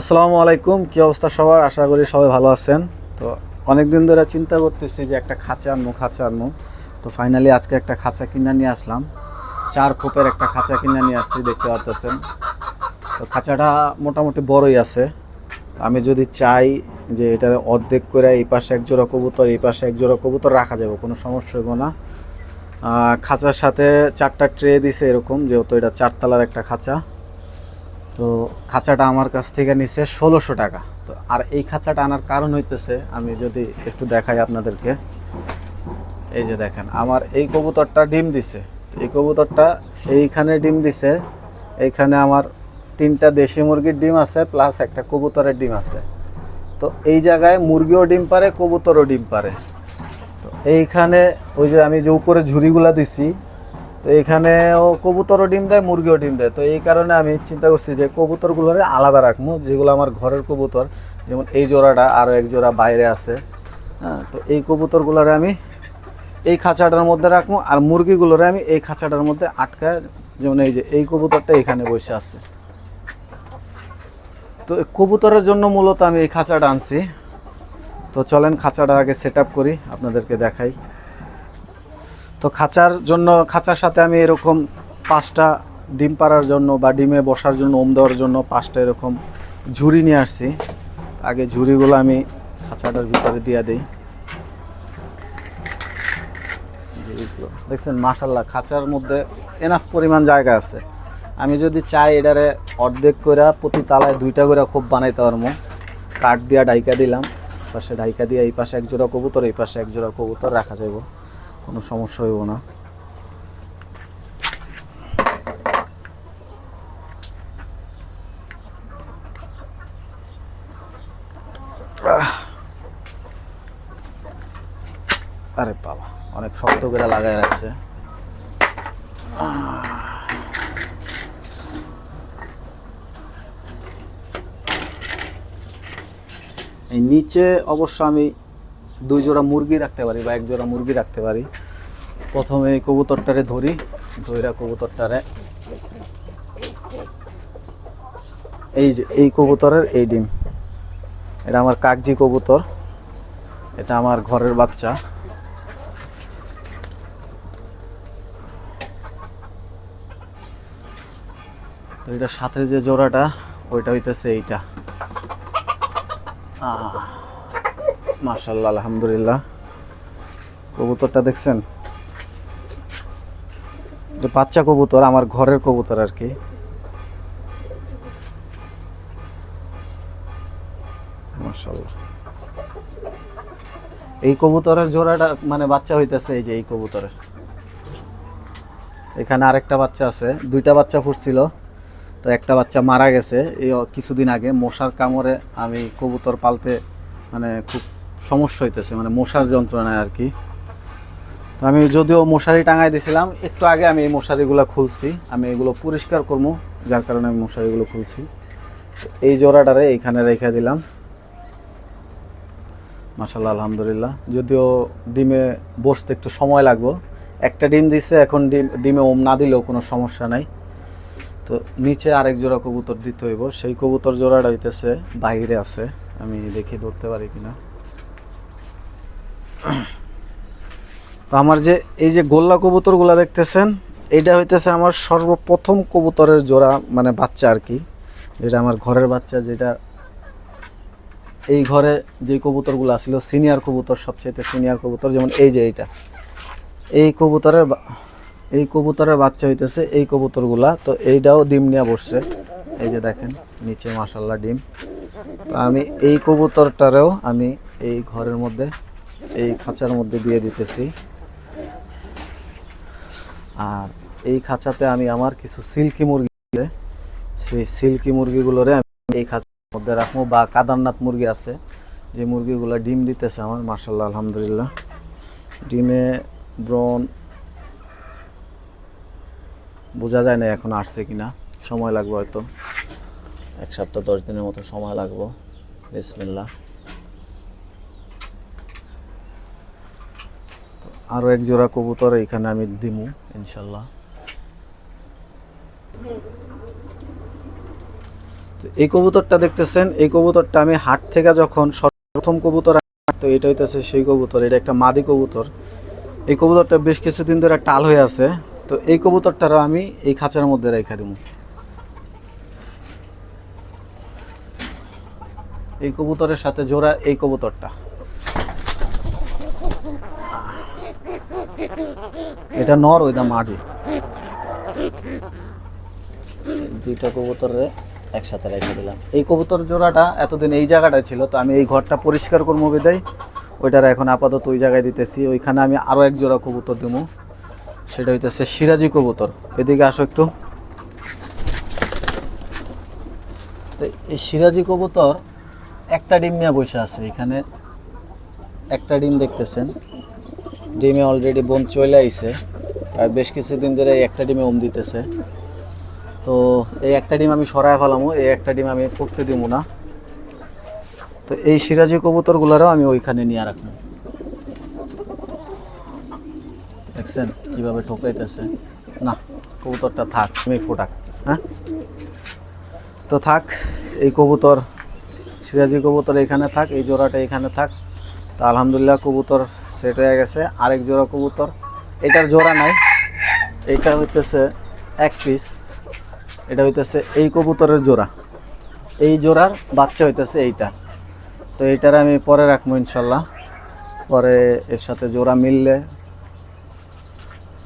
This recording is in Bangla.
আসসালামু আলাইকুম, কি অবস্থা সবার? আশা করি সবাই ভালো আছেন। তো অনেক দিন ধরে চিন্তা করতেছি যে একটা খাঁচা আনব খাঁচা আনব। তো ফাইনালি আজকে একটা খাঁচা কিনে নিয়ে আসলাম। চার খোপের একটা খাঁচা কিনে নিয়ে আসছি, দেখতে পারতেছেন। তো খাঁচাটা মোটামুটি বড়ই আছে। আমি যদি চাই যে এটা অর্ধেক করে এই পাশে এক জোড়া কবুতর, এই পাশে এক জোড়া কবুতর রাখা যাবে, কোনো সমস্যা হইব না। খাঁচার সাথে চারটা ট্রে দিছে এরকম, যেহেতু এটা চারতলার একটা খাঁচা। তো খাঁচাটা আমার কাছ থেকে নিছে ষোলোশো টাকা। তো আর এই খাঁচাটা আনার কারণ হইতেছে, আমি যদি একটু দেখাই আপনাদেরকে। এই যে দেখেন, আমার এই কবুতরটা ডিম দিছে। এই কবুতরটা এইখানে ডিম দিছে, এইখানে আমার তিনটা দেশি মুরগির ডিম আছে, প্লাস একটা কবুতরের ডিম আছে। তো এই জায়গায় মুরগিও ডিম পারে, কবুতরও ডিম পারে। তো এইখানে ওই যে আমি যে উপরে ঝুড়িগুলা দিছি তো এইখানেও কবুতরও ডিম দেয়, মুরগিও ডিম দেয়। তো এই কারণে আমি চিন্তা করছি যে কবুতরগুলোরে আলাদা রাখব, যেগুলো আমার ঘরের কবুতর, যেমন এই জোড়াটা আরও এক জোড়া বাইরে আছে। হ্যাঁ তো এই কবুতরগুলোরে আমি এই খাঁচাটার মধ্যে রাখব আর মুরগিগুলোরে আমি এই খাঁচাটার মধ্যে আটকায়, যেমন এই যে এই কবুতরটা এখানে বসে আছে। তো কবুতরের জন্য মূলত আমি এই খাঁচাটা আনছি। তো চলেন খাঁচাটা আগে সেট করি, আপনাদেরকে দেখাই। তো খাঁচার জন্য, খাঁচার সাথে আমি এরকম পাঁচটা ডিম পাড়ার জন্য বা ডিমে বসার জন্য ওম দেওয়ার জন্য পাঁচটা এরকম ঝুড়ি নিয়ে আসছি। আগে ঝুড়িগুলো আমি খাঁচাটার ভিতরে দিয়ে দিই। দেখছেন মাশাল্লাহ খাঁচার মধ্যে এনাফ পরিমাণ জায়গা আছে। আমি যদি চাই এটারে অর্ধেক করে প্রতি তালায় দুইটা করে খুব বানাইতে পারব কাঠ দিয়া ডাইকা দিলাম, পাশে ডাইকা দিয়ে এই পাশে এক জোড়া কবুতর, এই পাশে এক জোড়া কবুতর রাখা যাইব। কোনো সমস্যা হইব না। আরে বাবা, অনেক শক্ত করে লাগায় রাখছে। এই নিচে অবশ্য আমি দুই জোড়া মুরগি রাখতে পারি বা এক জোড়া মুরগি রাখতে পারি। প্রথমে কবুতরটারে ধরি, ধইরা কবুতরটারে। এই যে, এই কবুতরের এই ডিম। এটা আমার কাগজি কবুতর। এটা আমার ঘরের বাচ্চা। তো এটার সাথে যে জোড়াটা, ওইটা হইতেছে এইটা। মার্শাল্লাহ আলহামদুলিল্লাহ। কবুতরটা দেখছেন? বাচ্চা কবুতর, আমার ঘরের কবুতর আর কি। এই কবুতরের জোড়াটা মানে বাচ্চা হইতেছে এই যে এই কবুতরের। এখানে আরেকটা বাচ্চা আছে, দুইটা বাচ্চা ফুটছিল, তো একটা বাচ্চা মারা গেছে। এই কিছুদিন আগে মশার কামড়ে আমি কবুতর পালতে মানে খুব সমস্যা হইতেছে মানে মশার যন্ত্রণায় আর কি। আমি যদিও মশারি টাঙাই দিছিলাম, একটু আগে আমি এই মশারিগুলো খুলছি। আমি এগুলো পরিষ্কার করব যার কারণে আমি মশারিগুলো খুলছি। এই জোড়াটারে এইখানে রেখে দিলাম। মাসাল্লাহ আলহামদুলিল্লাহ। যদিও ডিমে বসতে একটু সময় লাগবো। একটা ডিম দিছে, এখন ডিম, ডিমে ওম না দিলেও কোনো সমস্যা নাই। তো নিচে আরেক জোড়া কবুতর দিতে হইব। সেই কবুতর জোড়াটা হইতেছে, বাইরে আছে। আমি দেখি ধরতে পারি কিনা। তো আমার যে, এই যে গোল্লা কবুতরগুলা দেখতেছেন, এইটা হইতেছে আমার সর্বপ্রথম কবুতরের জোড়া মানে বাচ্চা আর কি। যেটা আমার ঘরের বাচ্চা, যেটা এই ঘরে যে কবুতরগুলো ছিল সিনিয়র কবুতর সবচেয়ে সিনিয়র কবুতর, যেমন এই যে এইটা। এই কবুতরের এই কবুতরের বাচ্চা হইতেছে এই কবুতরগুলা, তো এইটাও ডিম নিয়ে বসছে। এই যে দেখেন, নিচে মাসাল্লাহ ডিম। তো আমি এই কবুতরটারেও আমি এই ঘরের মধ্যে, এই খাঁচার মধ্যে দিয়ে দিতেছি। আর এই খাঁচাতে আমি আমার কিছু সিল্কি মুরগি সেই সিল্কি মুরগিগুলোরে আমি এই খাঁচার মধ্যে রাখব। বা কাদারনাথ মুরগি আছে, যে মুরগিগুলো ডিম দিতেছে আমার মার্শাল্লাহ আলহামদুলিল্লাহ। ডিমে ব্রন বোঝা যায় না এখন আসছে কিনা, সময় লাগবে হয়তো। এক সপ্তাহ, দশ দিনের মতো সময় লাগবে। বিসমিল্লা আরও এক জোড়া কবুতর এখানে আমি দিমু, ইনশাল্লাহ। এই কবুতরটা দেখতেছেন, এই কবুতরটা আমি হাট থেকে যখন প্রথম কবুতর তো এটা হইতেছে সেই কবুতর, এটা একটা মাদি কবুতর। এই কবুতরটা বেশ কিছুদিন ধরে টাল হয়ে আছে, তো এই কবুতরটারও আমি এই খাঁচার মধ্যে রেখে দিব এই কবুতরের সাথে জোড়া এই কবুতরটা। এটা নর, ওইটা মাটি। দুইটা কবুতরে একসাথে রেখে দিলাম। এই কবুতর জোড়াটা এতদিন এই জায়গাটায় ছিল, তো আমি এই ঘরটা পরিষ্কার করব বিদায়। ওইটার এখন আপাতত ওই জায়গায় দিতেছি। ওইখানে আমি আরও এক জোড়া কবুতর দেবো সেটা হইতেছে সিরাজি কবুতর। এদিকে আসো একটু। তো এই সিরাজি কবুতর একটা ডিম নিয়ে বসে আছে এখানে। একটা ডিম দেখতেছেন। ডিমে অলরেডি বোন চলে আইছে। আর বেশ কিছুদিন ধরে একটা ডিমে ওম দিতেছে। তো এই একটা ডিম আমি সরায় ফেলামো, এই একটা ডিম আমি করতে দিব না। তো এই সিরাজি কবুতরগুলোরও আমি ওইখানে নিয়ে রাখব। দেখছেন কীভাবে ঠোকরাইতেছে? না, কবুতরটা থাক, আমি ফোটাক হ্যাঁ? তো থাক, এই কবুতর, সিরাজি কবুতর এখানে থাক, এই জোড়াটা এখানে থাক। তো আলহামদুলিল্লাহ কবুতর সেট হয়ে গেছে। আরেক জোড়া কবুতর। এটার জোড়া নাই। এটা হইতেছে এক পিস এটা হইতেছে এই কবুতরের জোড়া। এই জোড়ার বাচ্চা হইতেছে এইটা। তো এইটার আমি পরে রাখব ইনশাল্লাহ। পরে এর সাথে জোড়া মিললে